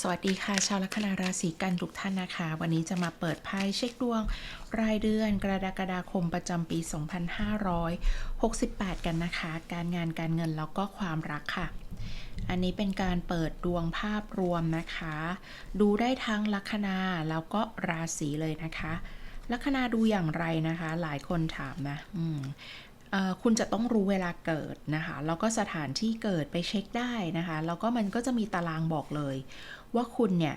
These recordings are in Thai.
สวัสดีค่ะ ชาวลัคนาราศีกันทุกท่านนะคะ วันนี้จะมาเปิดไพ่เช็คดวง รายเดือนกรกฎาคมประจำปี 2568 กันนะคะ การงานการเงินแล้วก็ความรักค่ะ อันนี้เป็นการเปิดดวงภาพรวมนะคะ ดูได้ทั้งลัคนาแล้วก็ราศีเลยนะคะ ลัคนาดูอย่างไรนะคะ หลายคนถามนะอืมคุณจะต้องรู้เวลาเกิดนะคะ แล้วก็สถานที่เกิดไปเช็คได้นะคะ แล้วก็มันก็จะมีตารางบอกเลย ว่าคุณเนี่ย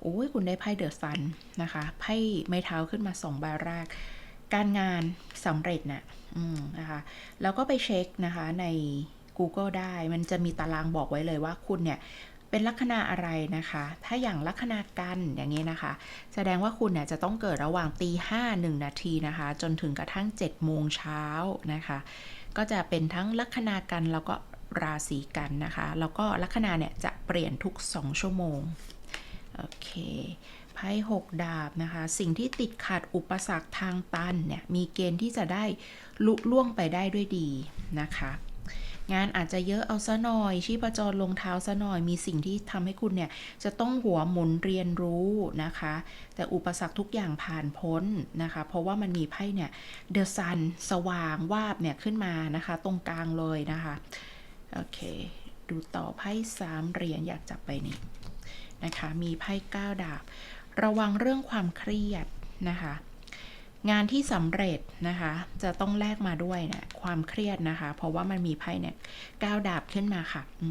โอ้ยคุณได้ไพ่เดอะซันนะคะไพ่ไม้เท้าขึ้นมาสองใบแรก การงานสำเร็จนะ่ะอืมนะคะแล้วก็ไปเช็คนะคะใน Google ได้มันจะมีตารางบอกไว้เลยว่าคุณเนี่ยเป็นลัคนาอะไรนะคะ ถ้าอย่างลัคนากันอย่างนี้นะคะ แสดงว่าคุณเนี่ยจะต้องเกิดระหว่างตีห้าหนึ่งนาทีนะคะ จนถึงกระทั่ง7จ็ดโมงเช้านะคะ ก็จะเป็นทั้งลัคนากันแล้วก็ ราศีกันนะคะ แล้วก็ลัคนาเนี่ยจะเปลี่ยนทุก 2 ชั่วโมง โอเคไพ่หกดาบนะคะ สิ่งที่ติดขัดอุปสรรคทางตันเนี่ย มีเกณฑ์ที่จะได้ลุล่วงไปได้ด้วยดีนะคะ งานอาจจะเยอะเอาซะหน่อย ชีพจรลงเท้าซะหน่อย มีสิ่งที่ทำให้คุณเนี่ย จะต้องหัวหมุนเรียนรู้นะคะ แต่อุปสรรคทุกอย่างผ่านพ้นนะคะ เพราะว่ามันมีไพ่เนี่ยเดอะซันสว่างวาบเนี่ยขึ้นมานะคะ ตรงกลางเลยนะคะ โอเค ดูต่อไพ่สามเหรียญอยากจับไปนี่นะคะ มีไพ่เก้าดาบ ระวังเรื่องความเครียดนะคะ งานที่สำเร็จนะคะ จะต้องแลกมาด้วยเนี่ยความเครียดนะคะ เพราะว่ามันมีไพ่เนี่ยก้าวดาบขึ้นมาค่ะอื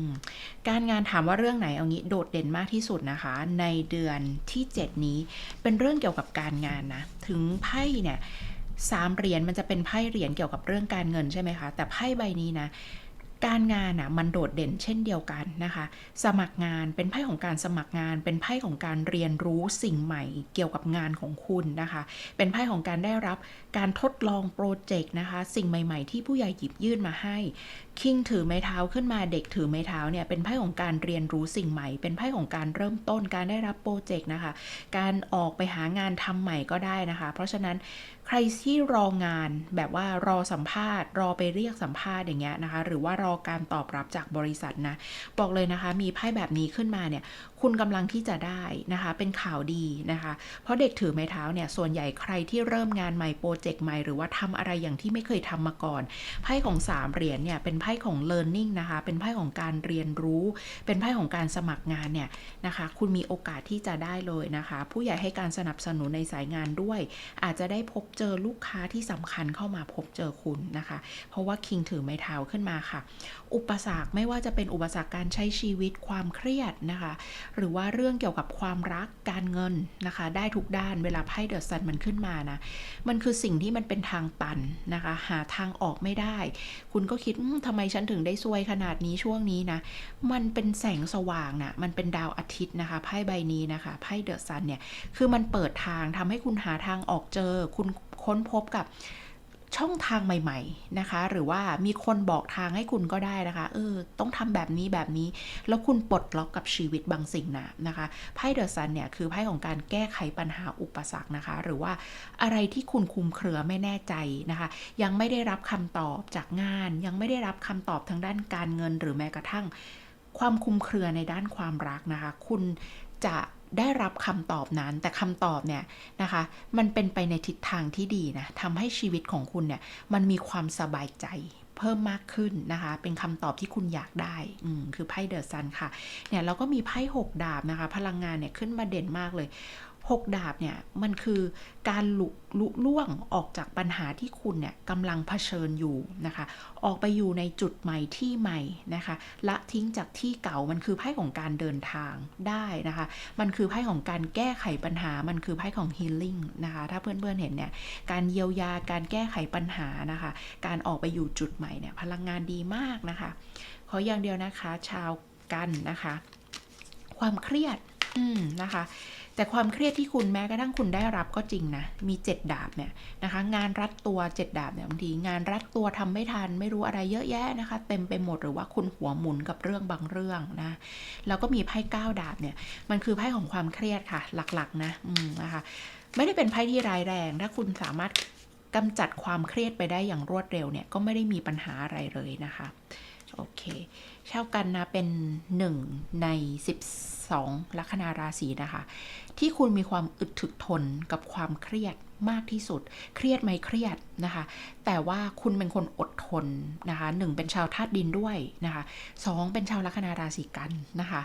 การงานถามว่าเรื่องไหนเอางี้โดดเด่นมากที่สุดนะคะ ในเดือนที่ 7 นี้เป็นเรื่องเกี่ยวกับการงานนะ ถึงไพ่เนี่ยสามเหรียญมันจะเป็นไพ่เหรียญเกี่ยวกับเรื่องการเงินใช่ไหมคะ แต่ไพ่ใบนี้นะ การงานอะมันโดดเด่นเช่นเดียวกันนะคะ สมัครงานเป็นไพ่ของการสมัครงาน เป็นไพ่ของการเรียนรู้สิ่งใหม่เกี่ยวกับงานของคุณนะคะ เป็นไพ่ของการได้รับการทดลองโปรเจกต์นะคะ สิ่งใหม่ ๆ ที่ผู้ใหญ่หยิบยื่นมาให้ คิงถือไม้เท้าขึ้นมาเด็กถือไม้เท้าเนี่ยเป็นไพ่ของการเรียนรู้สิ่งใหม่ เป็นไพ่ของการเริ่มต้นการได้รับโปรเจกต์นะคะ การออกไปหางานทำใหม่ก็ได้นะคะ เพราะฉะนั้น รที่รองานแบบว่ารอสัมภาษณ์ รอไปเรียกสัมภาษณ์อย่างเงี้ยนะคะ หรือว่ารอการตอบรับจากบริษัทนะบอกเลยนะคะ มีไพ่แบบนี้ขึ้นมาเนี่ยคุณกำลังที่จะได้นะคะ เป็นข่าวดีนะคะ เพราะเด็กถือไม้เท้าเนี่ยส่วนใหญ่ใครที่เริ่มงานใหม่โปรเจกต์ใหม่หรือว่าทำอะไรอย่างที่ไม่เคยทำมาก่อนไพ่ของสามเหรียญเนี่ยเป็นไพ่ของ learning นะคะ เป็นไพ่ของการเรียนรู้ เป็นไพ่ของการสมัครงานเนี่ยนะคะ คุณมีโอกาสที่จะได้เลยนะคะ ผู้ใหญ่ให้การสนับสนุนในสายงานด้วย อาจจะได้พบเจจอลูกค้าที่สำคัญเข้ามาพบเจอคุณนะคะ เพราะว่าคิงถือไม้เท้าขึ้นมาค่ะ อุปสรรคไม่ว่าจะเป็นอุปสรรคการใช้ชีวิตความเครียดนะคะ หรือว่าเรื่องเกี่ยวกับความรักการเงินนะคะ ได้ทุกด้านเวลาไพ่เดอะซันมันขึ้นมานะ มันคือสิ่งที่มันเป็นทางตันนะคะ หาทางออกไม่ได้ คุณก็คิดอืมทำไมฉันถึงได้ซวยขนาดนี้ช่วงนี้นะ มันเป็นแสงสว่างนะมันเป็นดาวอาทิตย์นะคะไพ่ใบนี้นะคะไพ่เดอะซันเนี่ยคือมันเปิดทางทำให้คุณหาทางออกเจอคุณ ค้นพบกับช่องทางใหม่ ๆ นะคะ หรือว่ามีคนบอกทางให้คุณก็ได้นะคะ เออ ต้องทำแบบนี้แบบนี้ แล้วคุณปลดล็อกกับชีวิตบางสิ่งนะนะคะ ไพ่เดอะซันเนี่ย คือไพ่ของการแก้ไขปัญหาอุปสรรคนะคะ หรือว่าอะไรที่คุณคุมเครือไม่แน่ใจนะคะ ยังไม่ได้รับคำตอบจากงาน ยังไม่ได้รับคำตอบทางด้านการเงิน หรือแม้กระทั่ง ความคุมเครือในด้านความรักนะคะ คุณจะ ได้รับคำตอบนั้น แต่คำตอบเนี่ยนะคะ มันเป็นไปในทิศทางที่ดีนะทำให้ชีวิตของคุณเนี่ยมันมีความสบายใจเพิ่มมากขึ้นนะคะ เป็นคำตอบที่คุณอยากได้ อืม คือไพ่เดอะซันค่ะ เนี่ยเราก็มีไพ่หกดาบนะคะ พลังงานเนี่ยขึ้นมาเด่นมากเลย กดาบเนี่ยมันคือการลุลุล่วงออกจากปัญหาที่คุณเนี่ยกำลังเผชิญอยู่นะคะ ออกไปอยู่ในจุดใหม่ที่ใหม่นะคะละทิ้งจากที่เก่ามันคือไพ่ของการเดินทางได้นะคะ มันคือไพ่ของการแก้ไขปัญหา มันคือไพ่ของ healing นะคะ ถ้าเพื่อนๆเห็นเนี่ยการเยียวยาการแก้ไขปัญหานะคะ การออกไปอยู่จุดใหม่เนี่ยพลังงานดีมากนะคะ ขออย่างเดียวนะคะ ชาวกันนะคะ ความเครียด อืมนะคะ แต่ความเครียดที่คุณแม้กระทั่งคุณได้รับก็จริงนะ มีเจ็ดดาบเนี่ยนะคะ งานรัดตัวเจ็ดดาบเนี่ยบางทีงานรัดตัวทำไม่ทัน ไม่รู้อะไรเยอะแยะนะคะ เต็มไปหมดหรือว่าคุณหัวหมุนกับเรื่องบางเรื่องนะแล้วก็มีไพ่เก้าดาบเนี่ย มันคือไพ่ของความเครียดค่ะ หลักๆนะอืมนะคะไม่ได้เป็นไพ่ที่ร้ายแรง ถ้าคุณสามารถกำจัดความเครียดไปได้อย่างรวดเร็วเนี่ยก็ไม่ได้มีปัญหาอะไรเลยนะคะ โอเคชาวกันนะเป็นหนึ่งใน 12 ลัคนาราศีนะคะ ที่คุณมีความอึดถึกทนกับความเครียดมากที่สุด เครียดไหมเครียดนะคะ แต่ว่าคุณเป็นคนอดทนนะคะหนึ่งเป็นชาวธาตุดินด้วยนะคะสองเป็นชาวลัคนาราศีกันนะคะ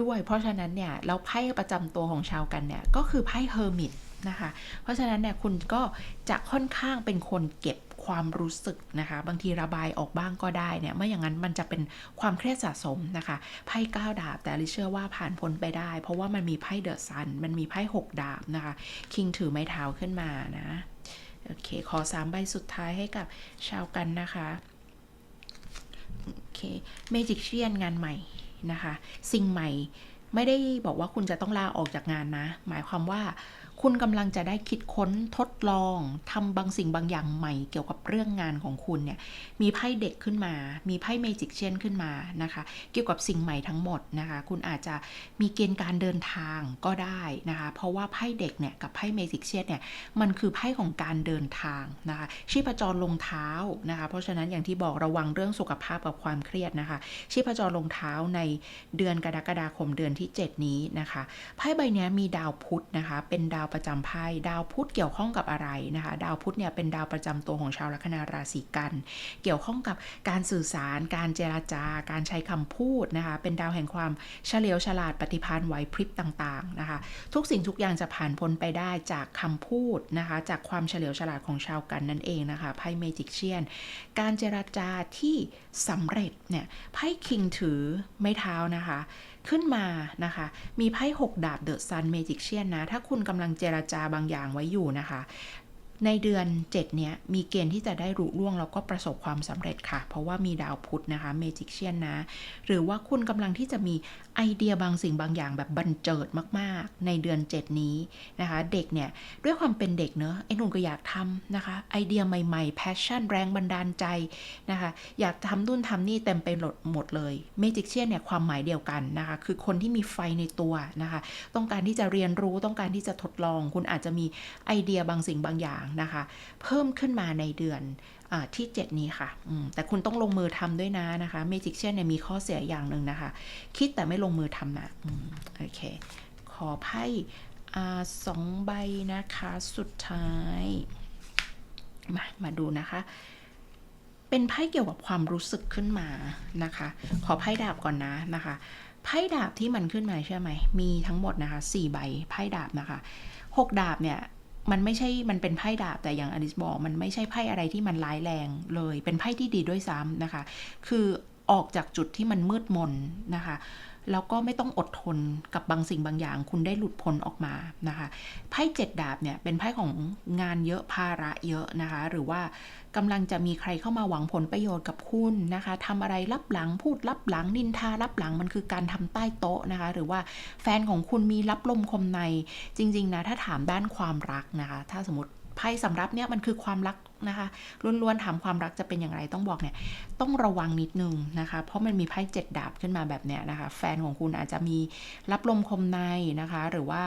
ด้วยเพราะฉะนั้นเนี่ยเราไพ่ประจำตัวของชาวกันเนี่ยก็คือไพ่เฮอร์มิตนะคะ เพราะฉะนั้นเนี่ยคุณก็จะค่อนข้างเป็นคนเก็บ ความรู้สึกนะคะ บางทีระบายออกบ้างก็ได้เนี่ยไม่อย่างนั้นมันจะเป็นความเครียดสะสมนะคะไพ่ก้าดาบ แต่ลิเชื่อว่าผ่านพ้นไปได้ เพราะว่ามันมีไพ่เดอะซันมันมีไพ่หกดาบนะคะคิงถือไม้เท้าขึ้นมานะโอเคขอสามใบสุดท้ายให้กับชาวกันนะคะโอเคเมจิกเชียนงานใหม่นะคะ สิ่งใหม่ไม่ได้บอกว่าคุณจะต้องลาออกจากงานนะ หมายความว่า คุณกำลังจะได้คิดค้นทดลองทำบางสิ่งบางอย่างใหม่เกี่ยวกับเรื่องงานของคุณเนี่ยมีไพ่เด็กขึ้นมา มีไพ่เมจิกเชนขึ้นมานะคะ เกี่ยวกับสิ่งใหม่ทั้งหมดนะคะ คุณอาจจะมีเกณฑ์การเดินทางก็ได้นะคะ เพราะว่าไพ่เด็กเนี่ยกับไพ่เมจิกเชนเนี่ยมันคือไพ่ของการเดินทางนะคะ ชีพจรลงเท้านะคะ เพราะฉะนั้นอย่างที่บอกระวังเรื่องสุขภาพกับความเครียดนะคะ ชีพจรลงเท้าในเดือนกรกฎาคมเดือนที่ 7 นี้นะคะไพ่ใบนี้มีดาวพุธนะคะ เป็นดาวประจำไพ่ดาวพุธเกี่ยวข้องกับอะไรนะคะ ดาวพุธเนี่ยเป็นดาวประจำตัวของชาวลัคนาราศีกัน เกี่ยวข้องกับการสื่อสาร การเจราจา การใช้คำพูดนะคะ เป็นดาวแห่งความเฉลียวฉลาดปฏิภาณไหวพริบต่างๆนะคะ ทุกสิ่งทุกอย่างจะผ่านพ้นไปได้จากคำพูดนะคะ จากความเฉลียวฉลาดของชาวกันนั่นเองนะคะไพ่เมจิกเชียน การเจราจาที่สำเร็จเนี่ยไพ่คิงถือไม้เท้านะคะขึ้นมานะคะ มีไพ่หกดาบเดอะซันเมจิกเชียนนะ ถ้าคุณกำลังเจราจาบางอย่างไว้อยู่นะคะ ในเดือน 7 เนี้ย มีเกณฑ์ที่จะได้รุ่ล่วง แล้วก็ประสบความสำเร็จค่ะ เพราะว่ามีดาวพุธนะคะเมจิกเชียนนะ หรือว่าคุณกำลังที่จะมีไอเดียบางสิ่งบางอย่างแบบบันเจิดมากๆ ในเดือน 7 นี้นะคะ เด็กเนี่ย ด้วยความเป็นเด็กเนอะไอ้หนุ่นก็อยากทำนะคะ ไอเดียใหม่ๆแพชชั่นแรงบันดาลใจนะคะ อยากทำนู่นทำนี่เต็มไปหมดหมดเลยเมจิกเชียนเนี่ยความหมายเดียวกันนะคะ คือคนที่มีไฟในตัวนะคะ ต้องการที่จะเรียนรู้ต้องการที่จะทดลอง คุณอาจจะมีไอเดียบางสิ่งบางอย่างนะคะ เพิ่มขึ้นมาในเดือนอที่ 7 นี้ค่ะ แต่คุณต้องลงมือทำด้วยนะนะคะเมจิกเชียนเนี่ยมีข้อเสียอย่างหนึ่งนะคะ คิดแต่ไม่ลงมือทำนะอโอเค ขอไพ่สองใบนะคะสุดท้าย มามาดูนะคะเป็นไพ่เกี่ยวกับความรู้สึกขึ้นมานะคะ ขอไพ่ดาบก่อนนะนะคะไพ่ดาบที่มันขึ้นมาใช่ไหมมีทั้งหมดนะคะสี่ใบไพ่ดาบนะคะหกดาบเนี่ย มันไม่ใช่มันเป็นไพ่ดาบแต่อย่างอลิสบอกมันไม่ใช่ไพ่อะไรที่มันร้ายแรงเลย เป็นไพ่ที่ดีด้วยซ้ำนะคะ คือ ออกจากจุดที่มันมืดมนนะคะ แล้วก็ไม่ต้องอดทนกับบางสิ่งบางอย่าง คุณได้หลุดพ้นออกมานะคะ ไพ่เจ็ดดาบเนี่ยเป็นไพ่ของงานเยอะภาระเยอะนะคะ หรือว่ากำลังจะมีใครเข้ามาหวังผลประโยชน์กับคุณนะคะทำอะไรรับหลังพูดรับหลังนินทารับหลังมันคือการทำใต้โต๊ะนะคะ หรือว่าแฟนของคุณมีรับลมคมในจริง ๆ นะ ถ้าถามด้านความรักนะคะ ถ้าสมมติไพ่สำรับเนี่ยมันคือความรัก นะคะล้วนๆถามความรักจะเป็นอย่างไรต้องบอกเนี่ยต้องระวังนิดนึงนะคะ เพราะมันมีไพ่เจ็ดดาบขึ้นมาแบบเนี้ยนะคะ แฟนของคุณอาจจะมีรับลมคมในนะคะ หรือว่า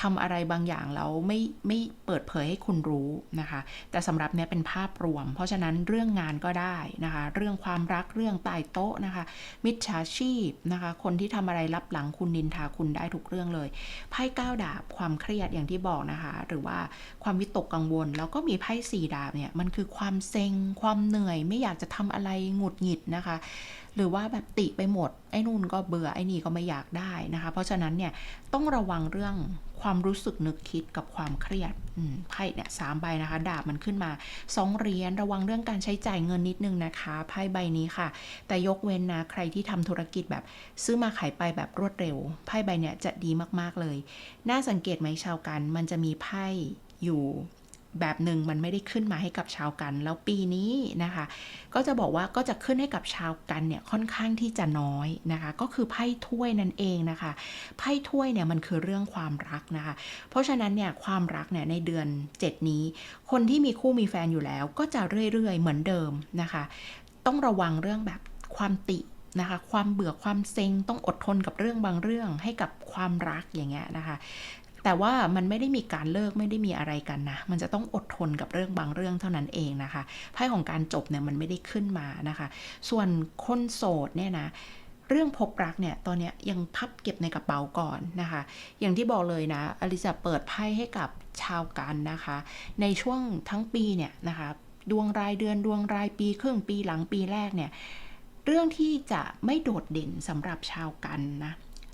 ทำอะไรบางอย่างแล้วไม่ไม่เปิดเผยให้คุณรู้นะคะ แต่สำหรับเนี้ยเป็นภาพรวม เพราะฉะนั้นเรื่องงานก็ได้นะคะ เรื่องความรักเรื่องใต้โต๊ะนะคะ มิจฉาชีพนะคะ คนที่ทำอะไรรับหลังคุณนินทาคุณได้ทุกเรื่องเลยไพ่ก้าดาบความเครียดอย่างที่บอกนะคะ หรือว่าความวิตกกังวล แล้วก็มีไพ่สี่ดาบเนี่ยมันคือความเซ็งความเหนื่อย ไม่อยากจะทำอะไรหงุดหงิดนะคะ หรือว่าแบบติไปหมด ไอ้นู่นก็เบื่อไอ้นี่ก็ไม่อยากได้นะคะ เพราะฉะนั้นเนี่ยต้องระวังเรื่องความรู้สึกนึกคิดกับความเครียดไพ่เนี่ยสามใบนะคะ ดาบมันขึ้นมาสองเหรียญระวังเรื่องการใช้จ่ายเงินนิดนึงนะคะไพ่ใบนี้ค่ะ แต่ยกเว้นนะใครที่ทำธุรกิจแบบซื้อมาขายไปแบบรวดเร็วไพ่ใบเนี่ยจะดีมากๆเลย น่าสังเกตไหมชาวกัน มันจะมีไพ่อยู่ แบบหนึ่งมันไม่ได้ขึ้นมาให้กับชาวกัน แล้วปีนี้นะคะ ก็จะบอกว่าก็จะขึ้นให้กับชาวกันเนี่ยค่อนข้างที่จะน้อยนะคะ ก็คือไพ่ถ้วยนั่นเองนะคะไพ่ถ้วยเนี่ยมันคือเรื่องความรักนะคะ เพราะฉะนั้นเนี่ยความรักเนี่ยในเดือน 7 นี้ คนที่มีคู่มีแฟนอยู่แล้ว ก็จะเรื่อยๆเหมือนเดิมนะคะ ต้องระวังเรื่องแบบความตินะคะความเบื่อความเซ็งต้องอดทนกับเรื่องบางเรื่องให้กับความรักอย่างเงี้ยนะคะ แต่ว่ามันไม่ได้มีการเลิกไม่ได้มีอะไรกันนะ มันจะต้องอดทนกับเรื่องบางเรื่องเท่านั้นเองนะคะไพ่ของการจบเนี่ยมันไม่ได้ขึ้นมานะคะ ส่วนคนโสดเนี่ยนะเรื่องพบรักเนี่ย ตอนนี้ยังพับเก็บในกระเป๋าก่อนนะคะ อย่างที่บอกเลยนะ อลิซาเปิดไพ่ให้กับชาวกันนะคะ ในช่วงทั้งปีเนี่ยนะคะ ดวงรายเดือนดวงรายปีครึ่งปีหลังปีแรกเนี่ย เรื่องที่จะไม่โดดเด่นสำหรับชาวกันนะ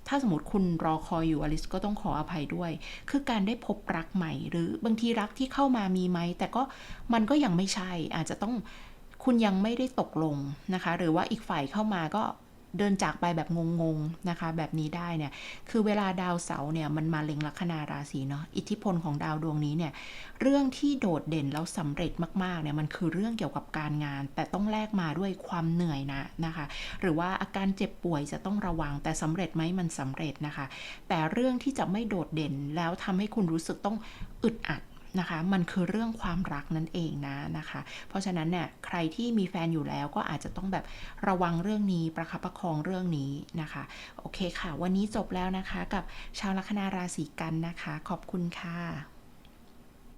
ถ้าสมมติคุณรอคอยอยู่อลิสก็ต้องขออภัยด้วย คือการได้พบรักใหม่ หรือบางทีรักที่เข้ามามีไหม แต่ก็มันก็ยังไม่ใช่อาจจะต้องคุณยังไม่ได้ตกลงนะคะ หรือว่าอีกฝ่ายเข้ามาก็ เดินจากไปแบบงงๆนะคะ แบบนี้ได้เนี่ย คือเวลาดาวเสาร์เนี่ยมันมาเล็งลัคนาราศีเนาะ อิทธิพลของดาวดวงนี้เนี่ย เรื่องที่โดดเด่นแล้วสำเร็จมากๆเนี่ยมันคือเรื่องเกี่ยวกับการงาน แต่ต้องแลกมาด้วยความเหนื่อยนะนะคะ หรือว่าอาการเจ็บป่วยจะต้องระวัง แต่สำเร็จไหมมันสำเร็จนะคะ แต่เรื่องที่จะไม่โดดเด่นแล้วทำให้คุณรู้สึกต้องอึดอัด นะคะ มันคือเรื่องความรักนั่นเองนะนะคะ เพราะฉะนั้นเนี่ยใครที่มีแฟนอยู่แล้วก็อาจจะต้องแบบระวังเรื่องนี้ประคับประคองเรื่องนี้นะคะ โอเคค่ะ วันนี้จบแล้วนะคะ กับชาวลัคนาราศีกันนะคะ ขอบคุณค่ะ